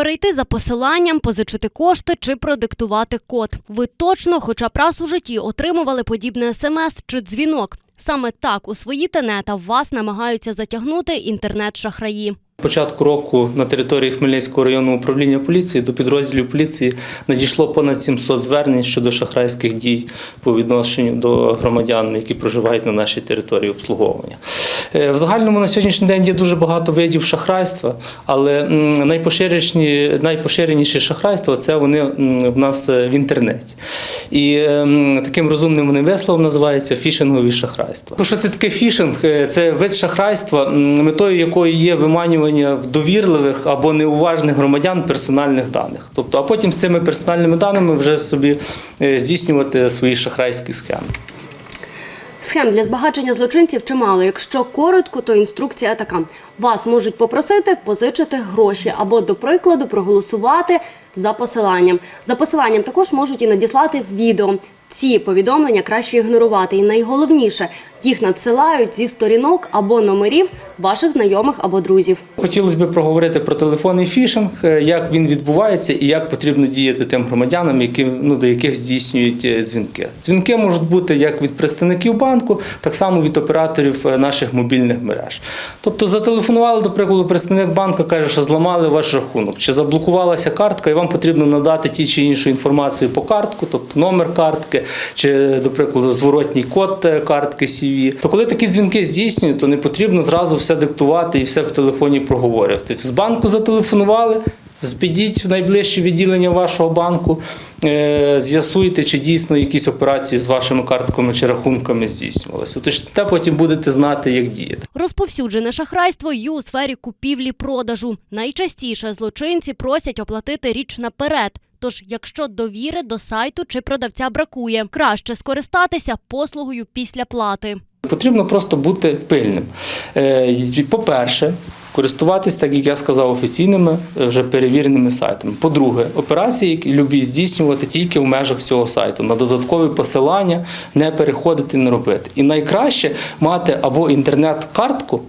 Перейти за посиланням, позичити кошти чи продиктувати код. Ви точно, хоча б раз у житті, отримували подібне смс чи дзвінок. Саме так у свої тенета вас намагаються затягнути інтернет-шахраї. Початку року на території Хмельницького районного управління поліції до підрозділів поліції надійшло понад 700 звернень щодо шахрайських дій по відношенню до громадян, які проживають на нашій території обслуговування. Е, В загальному на сьогоднішній день є дуже багато видів шахрайства, але найпоширеніші, найпоширеніші шахрайства це вони в нас е, в інтернеті. І ем, таким розумним вони висловом називається фішингові шахрайства. Що це таке фішинг? Е, Це вид шахрайства, метою якої є виманювання в довірливих або неуважних громадян персональних даних. Тобто, а потім з цими персональними даними вже собі е, здійснювати свої шахрайські схеми. Схем для збагачення злочинців чимало. Якщо коротко, то інструкція така: вас можуть попросити позичити гроші або, до прикладу, проголосувати за посиланням. За посиланням також можуть і надіслати відео. Ці повідомлення краще ігнорувати. І найголовніше, їх надсилають зі сторінок або номерів ваших знайомих або друзів. Хотілося б проговорити про телефонний фішинг, е, як він відбувається і як потрібно діяти тим громадянам, які, ну, до яких здійснюють е, дзвінки. Дзвінки можуть бути як від представників банку, так само від операторів е, наших мобільних мереж. Тобто зателефонували, до прикладу, представник банку каже, що зламали ваш рахунок, чи заблокувалася картка, і вам потрібно надати ті чи іншу інформацію по картку, тобто номер картки, чи, до прикладу, зворотній код картки CV. То коли такі дзвінки здійснюють, то не потрібно зразу все диктувати і все в телефоні проговорювати. З банку зателефонували. Підіть в найближче відділення вашого банку, е, з'ясуйте, чи дійсно якісь операції з вашими картками чи рахунками здійснювалися. Тож те потім будете знати, як діяти. Розповсюджене шахрайство є у сфері купівлі-продажу. Найчастіше злочинці просять оплатити річ наперед. Тож, якщо довіри до сайту чи продавця бракує, краще скористатися послугою після плати. Потрібно просто бути пильним. Е, По-перше, користуватись, так як я сказав, офіційними е, вже перевіреними сайтами. По-друге, операції любі здійснювати тільки в межах цього сайту. На додаткові посилання не переходити, не робити. І найкраще мати або інтернет-картку.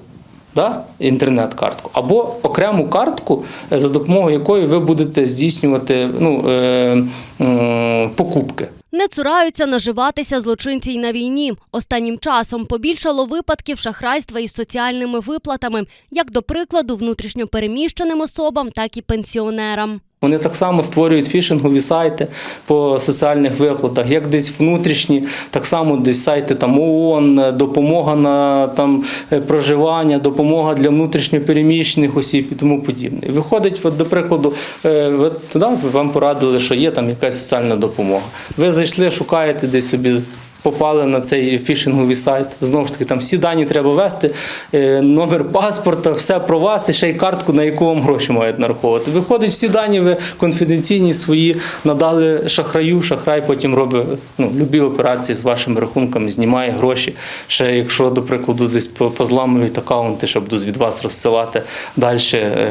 Да? Інтернет-картку, або окрему картку, е, за допомогою якої ви будете здійснювати ну, е, е, покупки. Не цураються наживатися злочинці й на війні. Останнім часом побільшало випадків шахрайства із соціальними виплатами, як до прикладу, внутрішньопереміщеним особам, так і пенсіонерам. Вони так само створюють фішингові сайти по соціальних виплатах, як десь внутрішні, так само десь сайти там ООН, допомога на там е, проживання, допомога для внутрішньопереміщених осіб і тому подібне. І виходить, от, до прикладу, е, от, да, вам порадили, що є там якась соціальна допомога. Ви зайшли, шукаєте десь собі. Попали на цей фішинговий сайт. Знову ж таки, там всі дані треба ввести, е, номер паспорта, все про вас і ще й картку, на яку вам гроші мають нараховувати. Виходить, всі дані ви конфіденційні свої надали шахраю. Шахрай потім робить ну, любі операції з вашими рахунками, знімає гроші. Ще якщо, до прикладу, десь по- позламують акаунти, щоб від вас розсилати далі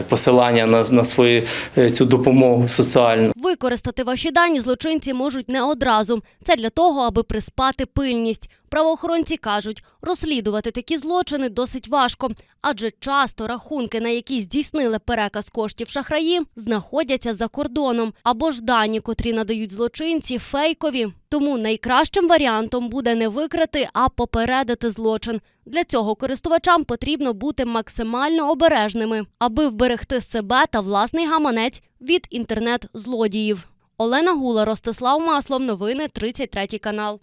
посилання на, на свою е, цю допомогу соціальну. Використати ваші дані злочинці можуть не одразу. Це для того, аби приспати пильність. Правоохоронці кажуть, розслідувати такі злочини досить важко, адже часто рахунки, на які здійснили переказ коштів шахраї, знаходяться за кордоном, або ж дані, котрі надають злочинці, фейкові. Тому найкращим варіантом буде не викрити, а попередити злочин. Для цього користувачам потрібно бути максимально обережними, аби вберегти себе та власний гаманець від інтернет-злодіїв. Олена Гула, Ростислав Маслов. Новини 33 канал.